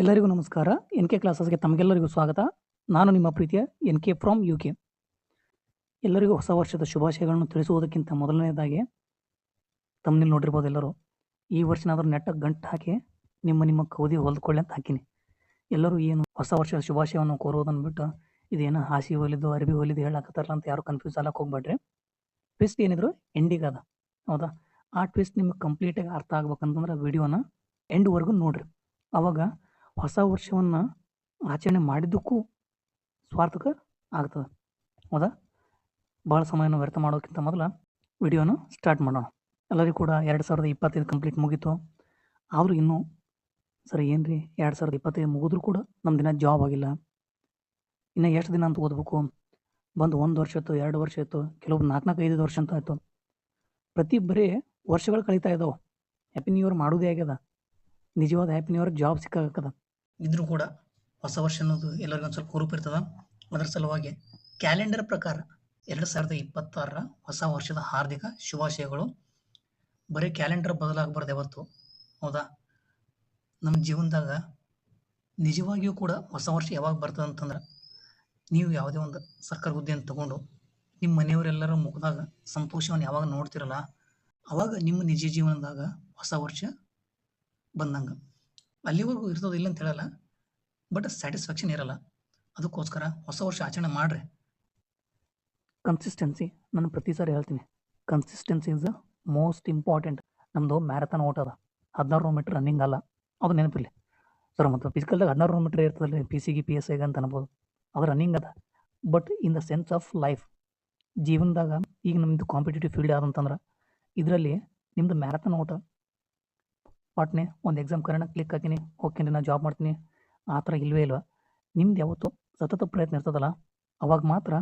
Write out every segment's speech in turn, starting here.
ಎಲ್ಲರಿಗೂ ನಮಸ್ಕಾರ. N K ಕ್ಲಾಸಸ್ಗೆ ತಮಗೆಲ್ಲರಿಗೂ ಸ್ವಾಗತ. ನಾನು ನಿಮ್ಮ ಪ್ರೀತಿಯ N K from U K ಎಲ್ಲರಿಗೂ ಹೊಸ ವರ್ಷದ ಶುಭಾಶಯಗಳನ್ನು ತಿಳಿಸುವುದಕ್ಕಿಂತ ಮೊದಲನೇದಾಗಿ ತಮ್ಮಲ್ಲಿ ನೋಡಿರ್ಬೋದು ಎಲ್ಲರೂ. ಈ ವರ್ಷನಾದರೂ ನೆಟ್ಟ ಗಂಟು ಹಾಕಿ ನಿಮ್ಮ ನಿಮ್ಮ ಕೌದಿ ಹೊಲ್ದುಕೊಳ್ಳಿ ಅಂತ ಹಾಕಿನಿ. ಎಲ್ಲರೂ ಏನು ಹೊಸ ವರ್ಷದ ಶುಭಾಶಯವನ್ನು ಕೋರೋದನ್ನು ಬಿಟ್ಟು ಇದೇನು ಹಾಸಿ ಹೊಲಿದು ಅರಬಿ ಹೊಲಿದು ಹೇಳಕತ್ತಾರಲ್ಲ ಅಂತ ಯಾರು ಕನ್ಫ್ಯೂಸ್ ಆಗಕ್ಕೆ ಹೋಗ್ಬೇಡ್ರಿ. ಟ್ವಿಸ್ಟ್ ಏನಿದ್ರು ಎಂಡಿಗೆ ಹೌದಾ? ಆ ಟ್ವಿಸ್ಟ್ ನಿಮಗೆ ಕಂಪ್ಲೀಟಾಗಿ ಅರ್ಥ ಆಗ್ಬೇಕಂತಂದ್ರೆ ವಿಡಿಯೋನ ಎಂಡ್ವರೆಗೂ ನೋಡ್ರಿ. ಅವಾಗ ಹೊಸ ವರ್ಷವನ್ನು ಆಚರಣೆ ಮಾಡಿದ್ದಕ್ಕೂ ಸ್ವಾರ್ಥಕ ಆಗ್ತದೆ. ಹೌದಾ? ಭಾಳ ಸಮಯನ ವ್ಯರ್ಥ ಮಾಡೋಕ್ಕಿಂತ ಮೊದಲು ವಿಡಿಯೋನ ಸ್ಟಾರ್ಟ್ ಮಾಡೋಣ. ಎಲ್ಲರಿಗೂ ಕೂಡ ಎರಡು ಸಾವಿರದ ಇಪ್ಪತ್ತೈದು ಕಂಪ್ಲೀಟ್ ಮುಗೀತು. ಆದರೂ ಇನ್ನೂ ಸರಿ ಏನು ರೀ ಎರಡು ಸಾವಿರದ ಇಪ್ಪತ್ತೈದು ಮುಗಿದ್ರೂ ಕೂಡ ನಮ್ಮ ದಿನ ಜಾಬ್ ಆಗಿಲ್ಲ. ಇನ್ನು ಎಷ್ಟು ದಿನ ಅಂತ ಓದಬೇಕು? ಬಂದು ಒಂದು ವರ್ಷ ಇತ್ತು, ಎರಡು ವರ್ಷ ಇತ್ತು ಕೆಲವೊಬ್ಬರು ನಾಲ್ಕು ನಾಲ್ಕು ಐದು ವರ್ಷ ಅಂತ ಆಯಿತು. ಪ್ರತಿ ಬರೀ ವರ್ಷಗಳು ಕಳೀತಾ ಇದ್ದಾವೆ ಹ್ಯಾಪಿ ನ್ಯೂ ಇಯರ್ ಮಾಡೋದೇ ಆಗ್ಯದ. ನಿಜವಾದ ಹ್ಯಾಪಿ ನ್ಯೂ ಇಯರ್ ಜಾಬ್ ಸಿಕ್ಕಾಗದ ಇದ್ರೂ ಕೂಡ ಹೊಸ ವರ್ಷ ಅನ್ನೋದು ಎಲ್ಲರಿಗೂ ಒಂದು ಸ್ವಲ್ಪ ಹುರುಪು ಇರ್ತದ. ಅದರ ಸಲುವಾಗಿ ಕ್ಯಾಲೆಂಡರ್ ಪ್ರಕಾರ ಎರಡು ಸಾವಿರದ ಇಪ್ಪತ್ತಾರರ ಹೊಸ ವರ್ಷದ ಹಾರ್ದಿಕ ಶುಭಾಶಯಗಳು. ಬರೀ ಕ್ಯಾಲೆಂಡರ್ ಬದಲಾಗಬಾರ್ದು ಯಾವತ್ತು. ಹೌದಾ? ನಮ್ಮ ಜೀವನದಾಗ ನಿಜವಾಗಿಯೂ ಕೂಡ ಹೊಸ ವರ್ಷ ಯಾವಾಗ ಬರ್ತದೆ ಅಂತಂದ್ರೆ ನೀವು ಯಾವುದೇ ಒಂದು ಸರ್ಕಾರ ಹುದ್ದೆಯನ್ನು ತಗೊಂಡು ನಿಮ್ಮ ಮನೆಯವರೆಲ್ಲರ ಮುಖದಾಗ ಸಂತೋಷವನ್ನು ಯಾವಾಗ ನೋಡ್ತಿರಲ್ಲ, ಅವಾಗ ನಿಮ್ಮ ನಿಜ ಜೀವನದಾಗ ಹೊಸ ವರ್ಷ ಬಂದಂಗೆ. ಅಲ್ಲಿವರೆಗೂ ಇರ್ತದೆ ಇಲ್ಲ ಅಂತ ಹೇಳಲ್ಲ. ಬಟ್ ಸ್ಯಾಟಿಸ್ಫ್ಯಾಕ್ಷನ್ ಇರಲ್ಲ. ಅದಕ್ಕೋಸ್ಕರ ಹೊಸ ವರ್ಷ ಆಚರಣೆ ಮಾಡ್ರಿ. ಕನ್ಸಿಸ್ಟೆನ್ಸಿ ನಾನು ಪ್ರತಿ ಸಾರಿ ಹೇಳ್ತೀನಿ. ಕನ್ಸಿಸ್ಟೆನ್ಸಿ ಇಸ್ ಮೋಸ್ಟ್ ಇಂಪಾರ್ಟೆಂಟ್ ನಮ್ಮದು ಮ್ಯಾರಥಾನ್ ಓಟ ಅದ. ಹದಿನಾರು ಮೀಟ್ರ್ ರನ್ನಿಂಗ್ ಅಲ್ಲ. ಅದು ನೆನಪಿಲ್ಲ ಸರ್ ಮತ್ತು ಫಿಸಿಕಲ್ದಾಗ ಹದಿನಾರು ಮೀಟ್ರ್ ಇರ್ತದಲ್ಲ ಪಿ ಸಿಗೆ ಪಿ ಎಸ್ ಐಗೆ ಅಂತ ಅನ್ಬೋದು. ಅದು ರನ್ನಿಂಗ್ ಅದ. But in the sense of life ಜೀವನದಾಗ ಈಗ ನಮ್ಮದು ಕಾಂಪಿಟೇಟಿವ್ ಫೀಲ್ಡ್ ಯಾವ್ದಂತಂದ್ರೆ ಇದರಲ್ಲಿ ನಿಮ್ಮದು ಮ್ಯಾರಥಾನ್ ಓಟ ಪಾಟ್ನೆ ಒಂದು ಎಕ್ಸಾಮ್ ಕರೋಣ ಕ್ಲಿಕ್ ಹಾಕಿನಿ ಓಕೆ ನಾನು ಜಾಬ್ ಮಾಡ್ತೀನಿ. ಆ ಥರ ಇಲ್ವೇ ಇಲ್ವ? ನಿಮ್ದು ಯಾವತ್ತು ಸತತ ಪ್ರಯತ್ನ ಇರ್ತದಲ್ಲ, ಅವಾಗ ಮಾತ್ರ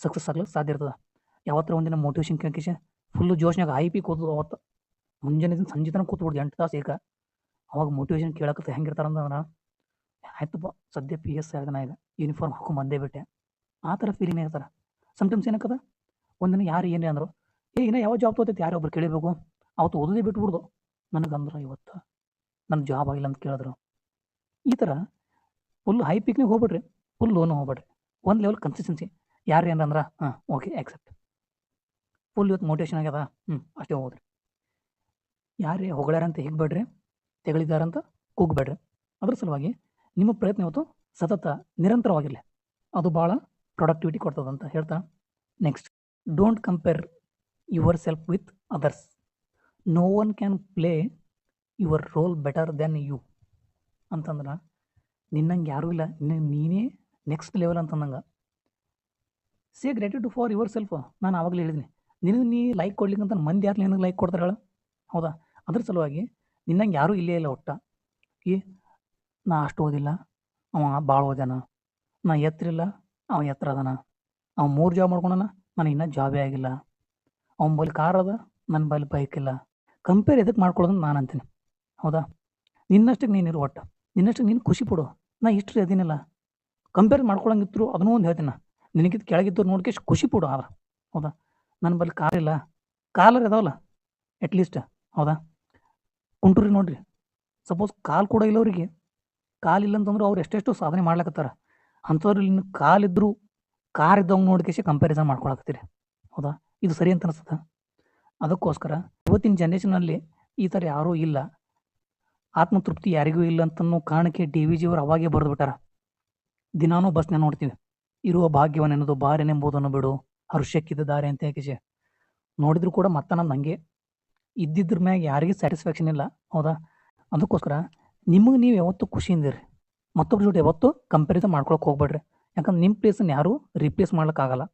ಸಕ್ಸಸ್ ಆಗಲು ಸಾಧ್ಯ ಇರ್ತದೆ. ಯಾವತ್ತರ ಒಂದಿನ ಮೋಟಿವೇಶನ್ ಕೇಳ್ಕಿಸಿ ಫುಲ್ಲು ಜೋಶ್ನಾಗ ಐ ಪಿ ಕೂತು ಅವತ್ತು. ಮುಂಜಾನೆ ಸಂಜೆ ತನಕ ಕೂತ್ಬಿಡ್ದು ಎಂಟು ತಾಸು ಈಗ ಅವಾಗ ಮೋಟಿವೇಶನ್ ಕೇಳಕ್ಕೆ ಹೆಂಗಿರ್ತಾರ ಅಂದ್ರೆ ಆಯ್ತಪ್ಪ, ಸದ್ಯ ಪಿ ಎಸ್ ಆಗ ನಾ ಈಗ. ಯೂನಿಫಾರ್ಮ್ ಹಾಕೊಂಡು ಬಂದೇ ಬಿಟ್ಟೆ. ಆ ಥರ ಫೀಲಿಂಗ್ ಇರ್ತಾರೆ? ಸಮ್ಟೈಮ್ಸ್ ಏನಕ್ಕದ ಒಂದಿನ ಯಾರು ಏನೇ ಅಂದರು, ಏ ಯಾವ ಜಾಬ್ ತೋತೈತೆ ಯಾರೋ ಕೇಳಬೇಕು ಕೇಳಿಬೇಕು ಅವತ್ತು ಓದೋದೇ ಬಿಟ್ಬಿಡ್ದು. ನನಗಂದ್ರೆ ಇವತ್ತು. ನನ್ನ ಜಾಬ್ ಆಗಿಲ್ಲ ಅಂತ ಕೇಳಿದ್ರು. ಈ ಥರ ಫುಲ್ ಹೈ ಪಿಕ್ನಿಗೆ ಹೋಗ್ಬಿಡ್ರಿ. ಫುಲ್ ಲೋನು ಹೋಗ್ಬೇಡ್ರಿ. ಒಂದು ಲೆವೆಲ್ ಕನ್ಸಿಸ್ಟೆನ್ಸಿ ಯಾರು ಏನಂದ್ರೆ ಹಾಂ ಓಕೆ ಆಕ್ಸೆಪ್ಟ್ ಫುಲ್ ಇವತ್ತು ಮೋಟಿವೇಶನ್ ಆಗ್ಯದ. ಹ್ಞೂ ಅಷ್ಟೇ ಹೋದ್ರಿ ಯಾರೇ ಹೊಗಳಾರಂತ ಹಿಗ್ಬೇಡ್ರಿ ತೆಗಳಿದಾರಂತ ಕೂಗ್ಬೇಡ್ರಿ. ಅದ್ರ ಸಲುವಾಗಿ ನಿಮ್ಮ ಪ್ರಯತ್ನ ಇವತ್ತು ಸತತ ನಿರಂತರವಾಗಿರಲಿ. ಅದು ಭಾಳ ಪ್ರೊಡಕ್ಟಿವಿಟಿ ಕೊಡ್ತದಂತ ಹೇಳ್ತಾ next don't compare yourself with others no one can play your role better than you ಅಂತಂದ್ರೆ, ನಿನ್ನಂಗೆ ಯಾರೂ ಇಲ್ಲ ನೀನೇ ನೆಕ್ಸ್ಟ್ ಲೆವೆಲ್ ಅಂತಂದಂಗೆ say to for yourself ನಾನು ಆವಾಗಲೇ ಹೇಳಿದ್ದೀನಿ ನಿನಗೆ ನೀ ಲೈಕ್ ಕೊಡ್ಲಿಕ್ಕಂತ ಮಂದಿ ಯಾರು ನಿನಗೆ ಲೈಕ್ ಕೊಡ್ತಾರೆ ಹೇಳ? ಹೌದಾ? ಅದ್ರ ಸಲುವಾಗಿ ನಿನ್ನಂಗೆ ಯಾರೂ ಇಲ್ಲೇ ಇಲ್ಲ ಒಟ್ಟ. ಏ, ನಾ ಅಷ್ಟು ಓದಿಲ್ಲ. ಅವ ಭಾಳ ಓದ್ಯಾನ. ನಾ ಎತ್ತರಿಲ್ಲ ಅವ ಎತ್ತರ ಅದಾನ. ಅವ ಮೂರು ಜಾಬ್ ಮಾಡ್ಕೊಂಡನ. ನಾನು ಇನ್ನೂ ಜಾಬೇ ಆಗಿಲ್ಲ. ಅವನ ಬಳಿ ಕಾರ್ ಅದ. ನನ್ನ ಬಳಿ ಬೈಕ್ ಇಲ್ಲ. ಕಂಪೇರ್ ಎದಕ್ಕೆ ಮಾಡ್ಕೊಳ್ಳೋದು ನಾನು ಅಂತೀನಿ ಹೌದಾ? ನಿನ್ನಷ್ಟಕ್ಕೆ ನೀನು ಇರು ಒಟ್ಟು. ನಿನ್ನಷ್ಟಕ್ಕೆ ನೀನು ಖುಷಿ ಪಡು. ನಾ ಇಷ್ಟು ಅದೀನಲ್ಲ. ಕಂಪೇರ್ ಮಾಡ್ಕೊಳಂಗಿದ್ರು ಅದನ್ನೂ ಒಂದು ಹೇಳ್ತೀನಿ ನಾ. ನಿನಗಿದ್ದು ಕೆಳಗಿದ್ದವ್ರು ನೋಡ್ಕೆ ಖುಷಿ ಪಡು ಆದ್ರೆ ಹೌದಾ? ನನ್ನ ಬಳಿ ಕಾರ್ ಇಲ್ಲ. ಕಾಲರ್ ಇದಾವಲ್ಲ ಅಟ್ಲೀಸ್ಟ್ ಹೌದಾ? ಕುಂಟ್ರಿ ನೋಡ್ರಿ. ಸಪೋಸ್ ಕಾಲು ಕೂಡ ಇಲ್ಲ ಇಲ್ಲವರಿಗೆ ಇಲ್ಲ ಅಂತಂದ್ರೆ ಅವ್ರು ಎಷ್ಟೆಷ್ಟು ಸಾಧನೆ ಮಾಡ್ಲಕತ್ತಾರ. ಅಂಥವ್ರಲ್ಲಿ ಇನ್ನು ಕಾಲಿದ್ರು ಕಾರ್ ಇದ್ದವಂಗೆ ನೋಡ್ಕೇಸಿ ಕಂಪ್ಯಾರಿಸನ್ ಮಾಡ್ಕೊಳಕತ್ತೀರಿ. ಹೌದಾ? ಇದು ಸರಿ ಅಂತ ಅನಿಸ್ತದ ಅದಕ್ಕೋಸ್ಕರ ಇವತ್ತಿನ ಜನ್ರೇಷನಲ್ಲಿ ಈ ಥರ ಯಾರೂ ಇಲ್ಲ. ಆತ್ಮತೃಪ್ತಿ ಯಾರಿಗೂ ಇಲ್ಲ ಅಂತನೋ ಕಾರಣಕ್ಕೆ ಡಿ ವಿ ಜಿಯವರು ಅವಾಗೇ ಬರೆದು ಬಿಟ್ಟಾರ. ದಿನಾನೂ ಬಸ್ನ ನೋಡ್ತೀವಿ. ಇರುವ ಭಾಗ್ಯವನ್ನೆನ್ನೋದು ಬಾರೆನೆಂಬುದನ್ನು ಬಿಡು. ಹರ್ಷಕ್ಕಿದ್ದ ದಾರಿ ಅಂತ ಹೇಗೆ ನೋಡಿದ್ರು ಕೂಡ ಮತ್ತೆ ನಮ್ದು ಹಂಗೆ. ಇದ್ದಿದ್ರ ಮ್ಯಾಗ ಯಾರಿಗೂ ಸ್ಯಾಟಿಸ್ಫ್ಯಾಕ್ಷನ್ ಇಲ್ಲ. ಹೌದಾ? ಅದಕ್ಕೋಸ್ಕರ ನಿಮಗೆ ನೀವು ಯಾವತ್ತೂ ಖುಷಿಯಿಂದಿರಿ ಮತ್ತೊಬ್ಬರ ಜೊತೆ ಯಾವತ್ತೂ ಕಂಪ್ಯಾರಿಸನ್ ಮಾಡ್ಕೊಳಕ್ಕೆ ಹೋಗ್ಬೇಡ್ರಿ. ಯಾಕಂದ್ರೆ ನಿಮ್ಮ ಪ್ಲೇಸನ್ನು ಯಾರೂ ರಿಪ್ಲೇಸ್ ಮಾಡೋಕ್ಕಾಗಲ್ಲ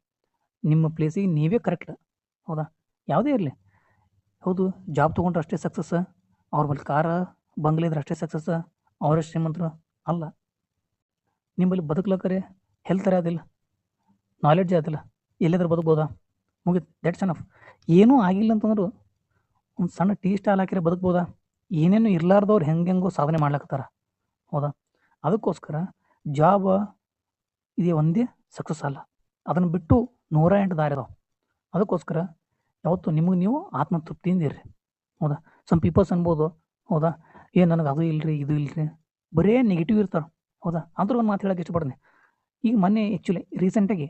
ನಿಮ್ಮ ಪ್ಲೇಸಿಗೆ ನೀವೇ ಕರೆಕ್ಟ್ ಹೌದಾ? ಯಾವುದೇ ಇರಲಿ. ಹೌದು ಜಾಬ್ ತೊಗೊಂಡ್ರೆ ಅಷ್ಟೇ ಸಕ್ಸಸ್ ಅವ್ರ ಬಳಿ ಕಾರ ಬಂಗ್ಲೆ ಇದ್ರೆ ಅಷ್ಟೇ ಸಕ್ಸಸ್ ಅವರೇ ಶ್ರೀಮಂತರು. ಅಲ್ಲ ನಿಮ್ಮಲ್ಲಿ ಬದುಕ್ಲಕ್ಕರೆ ಹೆಲ್ತ್ ಅದಿಲ್ಲ ನಾಲೆಡ್ಜೇ ಅದಿಲ್ಲ ಎಲ್ಲಿದ್ರೆ ಬದುಕ್ಬೋದಾ? ಮುಗಿತು ದಟ್ಸ್ ಅನಫ್ ಏನೂ ಆಗಿಲ್ಲ ಅಂತಂದ್ರು ಒಂದು ಸಣ್ಣ ಟೀ ಸ್ಟಾಲ್ ಹಾಕಿದ್ರೆ ಬದುಕ್ಬೋದಾ? ಏನೇನು ಇರ್ಲಾರ್ದವ್ರು ಹೆಂಗೆ ಹೆಂಗೋ ಸಾಧನೆ ಮಾಡ್ಲಕತ್ತಾರ. ಹೌದಾ? ಅದಕ್ಕೋಸ್ಕರ ಜಾಬ್ ಇದೇ ಒಂದೇ ಸಕ್ಸಸ್ ಅಲ್ಲ. ಅದನ್ನು ಬಿಟ್ಟು ನೂರ ಎಂಟು ದಾರಿ ಅದಾವೆ. ಅದಕ್ಕೋಸ್ಕರ ಯಾವತ್ತು ನಿಮಗೆ ನೀವು ಆತ್ಮತೃಪ್ತಿಯಿಂದ ಇರ್ರಿ ಹೌದಾ? ಸಮ್ ಪೀಪಲ್ಸ್ ಅನ್ಬೋದು, ಹೌದಾ? ಏ, ನನಗೆ ಅದು ಇಲ್ರಿ, ಇದು ಇಲ್ರಿ. ಬರೇ ನೆಗೆಟಿವ್ ಇರ್ತಾರೆ, ಹೌದಾ? ಆದ್ರೂ ಒಂದು ಮಾತು ಹೇಳಕ್ಕೆ ಇಷ್ಟಪಡ್ತೀನಿ. ಈಗ ಮೊನ್ನೆ ಆ್ಯಕ್ಚುಲಿ ರೀಸೆಂಟಾಗಿ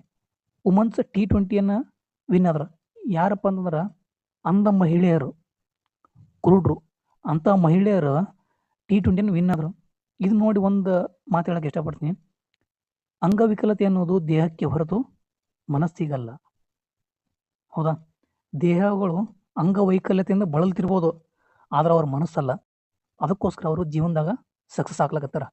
ವುಮನ್ಸ್ ಟಿ ಟ್ವೆಂಟಿಯನ್ನು ವಿನ್ ಆದ್ರೆ. ಯಾರಪ್ಪ ಅಂತಂದ್ರೆ, ಅಂಧ ಮಹಿಳೆಯರು, ಕುರುಡ್ರು. ಅಂಥ ಮಹಿಳೆಯರು ಟಿ ಟ್ವೆಂಟಿಯನ್ನು ವಿನ್ ಆದರು. ಇದು ನೋಡಿ ಒಂದು ಮಾತು ಹೇಳಕ್ಕೆ ಇಷ್ಟಪಡ್ತೀನಿ. ಅಂಗವಿಕಲತೆ ಅನ್ನೋದು ದೇಹಕ್ಕೆ ಹೊರತು ಮನಸ್ಸಿಗಲ್ಲ. ಹೌದಾ? ದೇಹಗಳು ಅಂಗವೈಕಲ್ಯತೆಯಿಂದ ಬಳಲ್ತಿರ್ಬೋದು, ಆದ್ರೆ ಅವ್ರ ಮನಸ್ಸಲ್ಲ. ಅದಕ್ಕೋಸ್ಕರ ಅವರು ಜೀವನದಾಗ ಸಕ್ಸಸ್ ಆಗ್ಲಕತ್ತಾರ.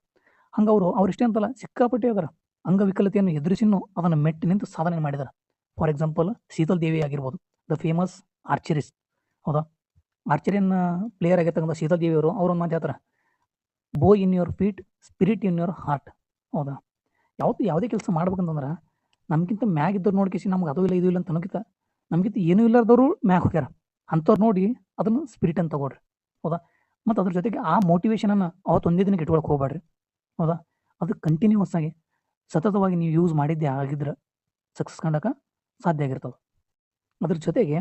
ಹಂಗೆ ಅವರು, ಅವ್ರು ಇಷ್ಟೇ ಅಂತಲ್ಲ, ಸಿಕ್ಕಾಪಟ್ಟೆ ಅದರ ಅಂಗವಿಕಲತೆಯನ್ನು ಎದುರಿಸಿನೂ ಅದನ್ನು ಮೆಟ್ಟಿ ನಿಂತು ಸಾಧನೆ ಮಾಡಿದಾರೆ. ಫಾರ್ ಎಕ್ಸಾಂಪಲ್ ಶೀತಲ್ ದೇವಿ ಆಗಿರ್ಬೋದು ದ ಫೇಮಸ್ ಆರ್ಚರಿಸ್ ಹೌದಾ? ಆರ್ಚರಿಯನ್ನ ಪ್ಲೇಯರ್ ಆಗಿರ್ತಕ್ಕಂಥ ಶೀತಲ್ ದೇವಿ ಅವರು ಅವ್ರು ಮಾತು ಹೇಳ್ತಾರೆ. ಬೋ in your feet spirit in your heart ಹೌದಾ? ಯಾವತ್ತು ಯಾವುದೇ ಕೆಲಸ ಮಾಡ್ಬೇಕಂತಂದ್ರೆ ನಮ್ಗಿಂತ ಮ್ಯಾಗ್ ಇದ್ದವ್ರು ನೋಡ್ಕೇಸಿ ನಮ್ಗೆ ಅದು ಇಲ್ಲ, ಇದು ಇಲ್ಲ ಅಂತ ಅನ್ನೋಕ್ಕಿಂತ ನಮ್ಗಿಂತ ಏನೂ ಇಲ್ಲದವರು ಮ್ಯಾಕ್ ಹೋಗ್ಯಾರ. ಅಂಥವ್ರು ನೋಡಿ ಅದನ್ನು ಸ್ಪಿರಿಟ್ ಅಂತ ತಗೊಳ್ರಿ. ಹೌದಾ? ಮತ್ತು ಅದ್ರ ಜೊತೆಗೆ ಆ ಮೋಟಿವೇಶನನ್ನು ಅವತ್ತು ಒಂದೇ ದಿನಕ್ಕೆ ಇಟ್ಕೊಳಕ್ಕೆ ಹೋಗ್ಬೇಡ್ರಿ ಹೌದಾ? ಅದು ಕಂಟಿನ್ಯೂಸ್ ಆಗಿ ಸತತವಾಗಿ ನೀವು ಯೂಸ್ ಮಾಡಿದ್ದೇ ಆಗಿದ್ರೆ ಸಕ್ಸಸ್ ಕಂಡಕ ಸಾಧ್ಯ ಆಗಿರ್ತದೆ. ಅದ್ರ ಜೊತೆಗೆ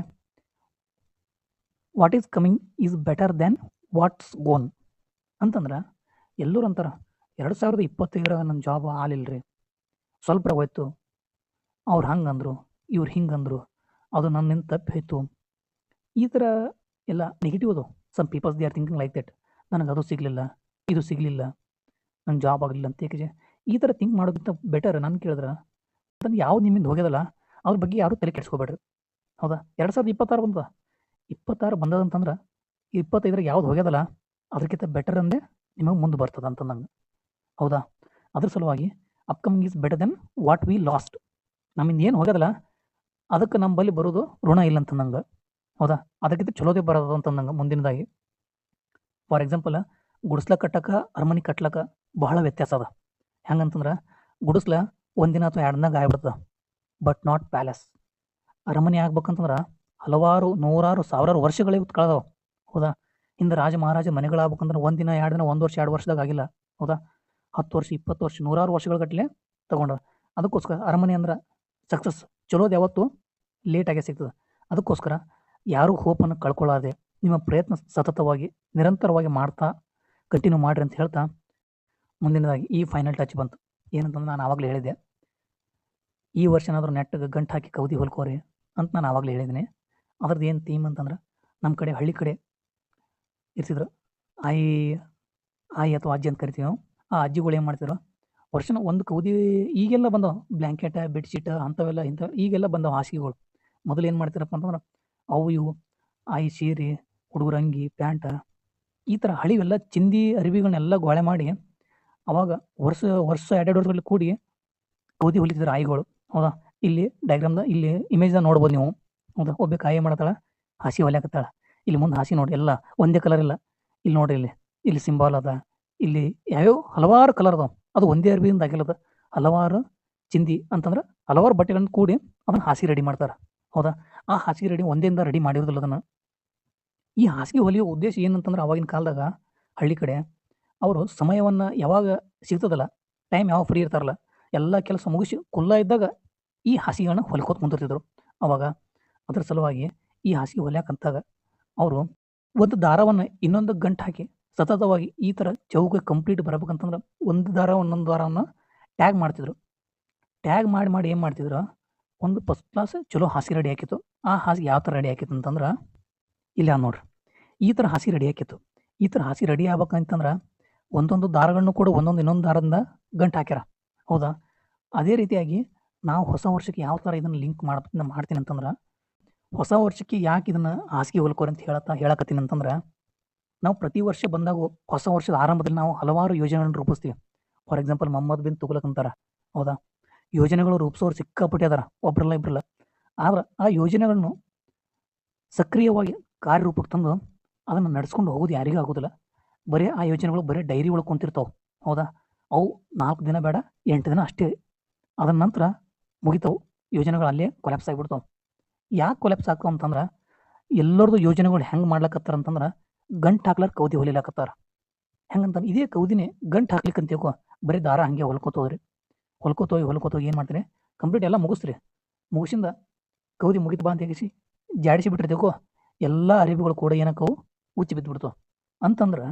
what is coming is better than what's gone ಅಂತಂದ್ರೆ ಎಲ್ಲರೂ ಅಂತಾರೆ, ಎರಡು ಸಾವಿರದ ಇಪ್ಪತ್ತೈದರಾಗ ನನ್ನ ಜಾಬ್ ಆಲಿಲ್ರಿ. ಸ್ವಲ್ಪ ಹೋಯ್ತು. ಅವ್ರು ಹಂಗೆ ಅಂದರು, ಇವ್ರು ಹಿಂಗೆ ಅಂದರು. ಅದು ನನ್ನಿಂದ ತಪ್ಪು ಹೋಯ್ತು. ಈ ಥರ ಎಲ್ಲ ನೆಗೆಟಿವ್ ಅದು. Some peoples they are thinking like that ನನಗೆ ಅದು ಸಿಗಲಿಲ್ಲ, ಇದು ಸಿಗಲಿಲ್ಲ ನನ್ನ ಜಾಬ್ ಆಗಲಿಲ್ಲ ಅಂತ ಏಕೆ ಈ ಥರ ಥಿಂಕ್ ಮಾಡೋದಕ್ಕಿಂತ ಬೆಟರ್ ನಾನು ಕೇಳಿದ್ರೆ, ಅದನ್ನು ಯಾವ್ದು ನಿಮ್ಮಿಂದ ಹೋಗ್ಯದಲ್ಲ ಅದ್ರ ಬಗ್ಗೆ ಯಾರೂ ತಲೆ ಕೆಡಿಸ್ಕೋಬೇಡ್ರಿ. ಹೌದಾ? ಎರಡು ಸಾವಿರದ ಇಪ್ಪತ್ತಾರು ಬಂದದ. ಇಪ್ಪತ್ತಾರು ಬಂದದಂತಂದ್ರೆ ಇಪ್ಪತ್ತೈದರಾಗ ಯಾವ್ದು ಹೋಗ್ಯದಲ್ಲ, ಅದಕ್ಕಿಂತ ಬೆಟರ್ ಅಂದೇ ನಿಮಗೆ ಮುಂದೆ ಬರ್ತದೆ ನಂಗೆ ಹೌದಾ? ಅದ್ರ ಸಲುವಾಗಿ upcoming is better than what we lost ನಮ್ಮಿಂದ ಏನು ಹೋಗ್ಯದಲ್ಲ ಅದಕ್ಕೆ ನಮ್ಮಲ್ಲಿ ಬರೋದು ಋಣ ಇಲ್ಲ ಅಂತಂದಂಗೆ. ಹೌದಾ? ಅದಕ್ಕಿಂತ ಚಲೋದೇ ಬರೋದು ಅಂತಂದಂಗೆ ಮುಂದಿನದಾಗಿ. ಫಾರ್ ಎಕ್ಸಾಂಪಲ್ ಗುಡಿಸ್ಲ ಕಟ್ಟಕ್ಕೆ ಅರಮನೆ ಕಟ್ಲಕ್ಕ ಬಹಳ ವ್ಯತ್ಯಾಸ ಅದ. ಹೆಂಗಂತಂದ್ರೆ, ಗುಡಿಸ್ಲ ಒಂದಿನ ಅಥವಾ ಎರಡು ದಿನ ಆಗ್ಬಿಡ್ತದ. ಬಟ್ ನಾಟ್ ಪ್ಯಾಲೇಸ್ ಅರಮನೆ ಆಗ್ಬೇಕಂತಂದ್ರೆ ಹಲವಾರು, ನೂರಾರು, ಸಾವಿರಾರು ವರ್ಷಗಳೇ ಕಳೆದವು. ಹೌದಾ? ಹಿಂದೆ ರಾಜ ಮಹಾರಾಜ ಮನೆಗಳಾಗ್ಬೇಕಂದ್ರೆ ಒಂದಿನ ಎರಡು ದಿನ, ಒಂದು ವರ್ಷ, ಎರಡು ವರ್ಷದಾಗ ಆಗಿಲ್ಲ. ಹೌದಾ? ಹತ್ತು ವರ್ಷ, ಇಪ್ಪತ್ತು ವರ್ಷ, ನೂರಾರು ವರ್ಷಗಳ ಗಟ್ಟಲೆ ತಗೊಂಡ್ರ. ಅದಕ್ಕೋಸ್ಕರ ಅರಮನೆ ಅಂದ್ರೆ ಸಕ್ಸಸ್ ಚಲೋದು ಯಾವತ್ತು? ಲೇಟಾಗೆ ಸಿಗ್ತದೆ. ಅದಕ್ಕೋಸ್ಕರ ಯಾರೂ ಹೋಪನ್ನು ಕಳ್ಕೊಳ್ಳಾದೆ ನಿಮ್ಮ ಪ್ರಯತ್ನ ಸತತವಾಗಿ, ನಿರಂತರವಾಗಿ ಮಾಡ್ತಾ ಕಂಟಿನ್ಯೂ ಮಾಡಿರಿ ಅಂತ ಹೇಳ್ತಾ, ಮುಂದಿನದಾಗಿ ಈ ಫೈನಲ್ ಟಚ್ ಬಂತು. ಏನಂತಂದ್ರೆ ನಾನು ಆವಾಗಲೇ ಹೇಳಿದ್ದೆ, ಈ ವರ್ಷ ಏನಾದರೂ ನೆಟ್ಟಿಗೆ ಗಂಟು ಹಾಕಿ ಕೌದಿ ಹೊಲ್ಕೋರಿ ಅಂತ ನಾನು ಆವಾಗಲೇ ಹೇಳಿದ್ದೀನಿ. ಅದ್ರದ್ದು ಏನು ಥೀಮ್ ಅಂತಂದ್ರೆ ನಮ್ಮ ಕಡೆ ಹಳ್ಳಿ ಕಡೆ ಇರ್ತಿದ್ರು, ಆಯಿ ಆಯಿ ಅಥವಾ ಅಜ್ಜಿ ಅಂತ ಕರಿತೀವಿ ನಾವು, ಆ ಅಜ್ಜಿಗಳು ಏನು ಮಾಡ್ತಿದ್ರು ವರ್ಷನ ಒಂದು ಕೌದಿ ಈಗೆಲ್ಲ ಬಂದವ. ಬ್ಲ್ಯಾಂಕೆಟ್ ಬೆಡ್ಶೀಟ್ ಅಂಥವೆಲ್ಲ ಇಂಥವು ಈಗೆಲ್ಲ ಬಂದವ ಹಾಸಿಗೆಗಳು. ಮೊದಲು ಏನು ಮಾಡ್ತಿರಪ್ಪ ಅಂತಂದ್ರೆ ಅವು ಇವು, ಆಯಿ ಸೀರೆ, ಹುಡುಗರ ಅಂಗಿ, ಪ್ಯಾಂಟ, ಈ ಥರ ಹಳಿವೆಲ್ಲ ಚಿಂದಿ ಅರಿವಿಗಳನ್ನೆಲ್ಲ ಗೋಳೆ ಮಾಡಿ ಅವಾಗ ವರ್ಷ ವರ್ಷ ಎರಡೆರಡು ವರ್ಷಗಳಲ್ಲಿ ಕೂಡಿ ಕೌದಿ ಹೊಲಿತಿದ್ರು ಆಯಿಗಳು. ಹೌದಾ? ಇಲ್ಲಿ ಡಯಾಗ್ರಾಮ್ದ ಇಲ್ಲಿ ಇಮೇಜ್ದಾಗ ನೋಡ್ಬೋದು ನೀವು. ಹೌದಾ? ಒಬ್ಬ ಕಾಯಿ ಮಾಡ್ತಾಳೆ? ಹಾಸಿ ಹೊಲ್ಯಾಕತ್ತಾಳ. ಇಲ್ಲಿ ಮುಂದೆ ಹಾಸಿ ನೋಡಿ, ಎಲ್ಲ ಒಂದೇ ಕಲರ್ ಇಲ್ಲ. ಇಲ್ಲಿ ನೋಡಿ ಇಲ್ಲಿ. ಇಲ್ಲಿ ಸಿಂಬಾಲ್ ಅದ. ಇಲ್ಲಿ ಯಾವ್ಯಾವ ಹಲವಾರು ಕಲರ್ ಅದಾವ. ಅದು ಒಂದೇ ಅರ್ಬಿಯಿಂದ ಆಗಿಲ್ಲದ ಹಲವಾರು ಚಿಂದಿ ಅಂತಂದ್ರೆ ಹಲವಾರು ಬಟ್ಟೆಗಳನ್ನ ಕೂಡಿ ಅದನ್ನ ಹಾಸಿಗೆ ರೆಡಿ ಮಾಡ್ತಾರೆ. ಹೌದಾ? ಆ ಹಾಸಿಗೆ ರೆಡಿ ಒಂದೇಯಿಂದ ರೆಡಿ ಮಾಡಿರೋದಿಲ್ಲ ಅದನ್ನು. ಈ ಹಾಸಿಗೆ ಹೊಲಿಯೋ ಉದ್ದೇಶ ಏನಂತಂದ್ರೆ ಅವಾಗಿನ ಕಾಲದಾಗ ಹಳ್ಳಿ ಕಡೆ ಅವರು ಸಮಯವನ್ನು ಯಾವಾಗ ಸಿಗ್ತದಲ್ಲ ಟೈಮ್ ಯಾವಾಗ ಫ್ರೀ ಇರ್ತಾರಲ್ಲ, ಎಲ್ಲ ಕೆಲಸ ಮುಗಿಸಿ ಕುಲ್ಲ ಇದ್ದಾಗ ಈ ಹಾಸಿಗೆಗಳನ್ನ ಹೊಲ್ಕೋತ ಕುಂತಿರ್ತಿದ್ರು. ಅವಾಗ ಅದರ ಸಲುವಾಗಿ ಈ ಹಾಸಿಗೆ ಹೊಲಿಯಾಕಂತಾಗ ಅವರು ಒಂದು ದಾರವನ್ನು ಇನ್ನೊಂದು ಗಂಟು ಹಾಕಿ ಸತತವಾಗಿ ಈ ಥರ ಚೌಕ ಕಂಪ್ಲೀಟ್ ಬರ್ಬೇಕಂತಂದ್ರೆ ಒಂದು ದಾರ, ಒಂದೊಂದು ದಾರವನ್ನು ಟ್ಯಾಗ್ ಮಾಡ್ತಿದ್ರು. ಟ್ಯಾಗ್ ಮಾಡಿ ಮಾಡಿ ಏನು ಮಾಡ್ತಿದ್ರು? ಒಂದು ಫಸ್ಟ್ ಕ್ಲಾಸ್ ಚಲೋ ಹಾಸಿ ರೆಡಿ ಹಾಕಿತ್ತು. ಆ ಹಾಸಿಗೆ ಯಾವ ಥರ ರೆಡಿ ಹಾಕಿತ್ತು ಅಂತಂದ್ರೆ, ಇಲ್ಲ ನೋಡ್ರಿ. ಈ ಥರ ಹಾಸಿ ರೆಡಿ ಹಾಕಿತ್ತು. ಈ ಥರ ಹಾಸಿ ರೆಡಿ ಆಗ್ಬೇಕಂತಂದ್ರೆ ಒಂದೊಂದು ದಾರಗಳನ್ನು ಕೂಡ ಒಂದೊಂದು ಇನ್ನೊಂದು ದಾರದಿಂದ ಗಂಟು ಹಾಕ್ಯಾರ. ಹೌದಾ? ಅದೇ ರೀತಿಯಾಗಿ ನಾವು ಹೊಸ ವರ್ಷಕ್ಕೆ ಯಾವ ಥರ ಇದನ್ನು ಲಿಂಕ್ ಮಾಡ ಮಾಡ್ತೀನಿ ಅಂತಂದ್ರೆ ಹೊಸ ವರ್ಷಕ್ಕೆ ಯಾಕೆ ಇದನ್ನು ಹಾಸಿಗೆ ಹೊಲ್ಕೋರಿ ಅಂತ ಹೇಳತ್ತಾ ಹೇಳಕತ್ತೀನಿ ಅಂತಂದ್ರೆ ನಾವು ಪ್ರತಿ ವರ್ಷ ಬಂದಾಗ ಹೊಸ ವರ್ಷದ ಆರಂಭದಲ್ಲಿ ನಾವು ಹಲವಾರು ಯೋಜನೆಗಳನ್ನು ರೂಪಿಸ್ತೀವಿ. ಫಾರ್ ಎಕ್ಸಾಂಪಲ್ ಮೊಹಮ್ಮದ್ ಬಿನ್ ತುಗ್ಲಕ್ ಅಂತಾರ. ಹೌದಾ? ಯೋಜನೆಗಳು ರೂಪಿಸೋರು ಸಿಕ್ಕಾಪಟ್ಟೆ ಅದಾರ, ಒಬ್ರಲ್ಲ ಇಬ್ರಲ್ಲ. ಆದ್ರೆ ಆ ಯೋಜನೆಗಳನ್ನು ಸಕ್ರಿಯವಾಗಿ ಕಾರ್ಯರೂಪಕ್ಕೆ ತಂದು ಅದನ್ನು ನಡೆಸ್ಕೊಂಡು ಹೋಗೋದು ಯಾರಿಗೂ ಆಗೋದಿಲ್ಲ. ಬರೀ ಆ ಯೋಜನೆಗಳು ಬರೀ ಡೈರಿ ಒಳಗೆ ಕುಂತಿರ್ತಾವೆ. ಹೌದಾ? ಅವು ನಾಲ್ಕು ದಿನ ಬೇಡ, ಎಂಟು ದಿನ ಅಷ್ಟೇ. ಅದರ ನಂತರ ಮುಗಿತಾವು. ಯೋಜನೆಗಳು ಅಲ್ಲೇ ಕೊಲ್ಯಾಪ್ಸ್ ಆಗಿಬಿಡ್ತಾವೆ. ಯಾಕೆ ಕೊಲ್ಯಾಪ್ಸ್ ಆಗ್ತಾವ ಅಂತಂದ್ರೆ, ಎಲ್ಲರದು ಯೋಜನೆಗಳು ಹೆಂಗೆ ಮಾಡ್ಲಕತ್ತಾರ ಅಂತಂದ್ರೆ ಗಂಟು ಹಾಕ್ಲಾರ ಕೌದಿ ಹೊಲಿಲಾಕತ್ತಾರ. ಹೆಂಗಂತ ಇದೇ ಕೌದಿನೇ ಗಂಟು ಹಾಕ್ಲಿಕ್ಕೆ ಅಂತ ತಿಳ್ಕೊ, ಬರೀ ದಾರ ಹಂಗೆ ಹೊಲ್ಕೋತ ಹೊಲ್ಕೋತೋಗಿ ಹೊಲ್ಕೋತ ಹೋಗಿ ಹೊಲ್ಕೋತ ಹೋಗಿ ಏನು ಮಾಡ್ತೀನಿ ಕಂಪ್ಲೀಟ್ ಎಲ್ಲ ಮುಗಿಸ್ರಿ. ಮುಗಿಸಿಂದ ಕೌದಿ ಮುಗಿತು ಬಾ ಅಂತ ಹೇಗಿಸಿ ಜಾಡಿಸಿ ಬಿಟ್ಟಿರ್ತೇಕೋ ಎಲ್ಲ ಅರಿವಿಗಳು ಕೂಡ ಏನಕ್ಕವು? ಉಚ್ಚಿ ಬಿದ್ದುಬಿಡ್ತು ಅಂತಂದ್ರೆ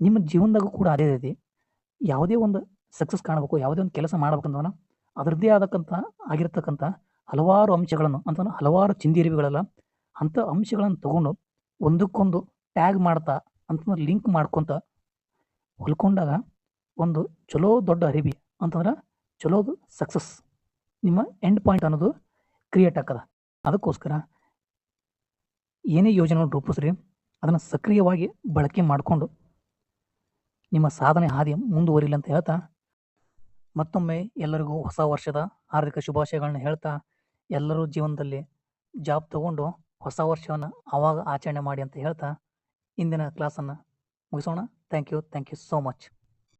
ನಿಮ್ಮ ಜೀವನದಾಗ ಕೂಡ ಅದೇ ರೀತಿ. ಯಾವುದೇ ಒಂದು ಸಕ್ಸಸ್ ಕಾಣಬೇಕು, ಯಾವುದೇ ಒಂದು ಕೆಲಸ ಮಾಡ್ಬೇಕಂತವನ ಅದರದ್ದೇ ಆದಕ್ಕಂಥ ಆಗಿರ್ತಕ್ಕಂಥ ಹಲವಾರು ಅಂಶಗಳನ್ನು ಅಂತ ಹಲವಾರು ಚಿಂದಿರಿವಿಗಳೆಲ್ಲ ಅಂಥ ಅಂಶಗಳನ್ನು ತಗೊಂಡು ಒಂದಕ್ಕೊಂದು ಟ್ಯಾಗ್ ಮಾಡ್ತಾ ಅಂತಂದ್ರೆ ಲಿಂಕ್ ಮಾಡ್ಕೊತ ಹೊಲ್ಕೊಂಡಾಗ ಒಂದು ಚಲೋ ದೊಡ್ಡ ಅರಿವಿ ಅಂತಂದ್ರೆ ಚಲೋದು ಸಕ್ಸಸ್ ನಿಮ್ಮ ಎಂಡ್ ಪಾಯಿಂಟ್ ಅನ್ನೋದು ಕ್ರಿಯೇಟ್ ಆಗ್ತದ. ಅದಕ್ಕೋಸ್ಕರ ಏನೇ ಯೋಜನೆಗಳನ್ನು ರೂಪಿಸ್ರಿ, ಅದನ್ನು ಸಕ್ರಿಯವಾಗಿ ಬಳಕೆ ಮಾಡಿಕೊಂಡು ನಿಮ್ಮ ಸಾಧನೆ ಹಾದಿ ಮುಂದುವರಿಲಿ ಅಂತ ಹೇಳ್ತಾ, ಮತ್ತೊಮ್ಮೆ ಎಲ್ಲರಿಗೂ ಹೊಸ ವರ್ಷದ ಹಾರ್ದಿಕ ಶುಭಾಶಯಗಳನ್ನ ಹೇಳ್ತಾ, ಎಲ್ಲರೂ ಜೀವನದಲ್ಲಿ ಜಾಬ್ ತಗೊಂಡು ಹೊಸ ವರ್ಷವನ್ನು ಆವಾಗ ಆಚರಣೆ ಮಾಡಿ ಅಂತ ಹೇಳ್ತಾ ಇಂದಿನ ಕ್ಲಾಸನ್ನು ಮುಗಿಸೋಣ. Thank you thank you so much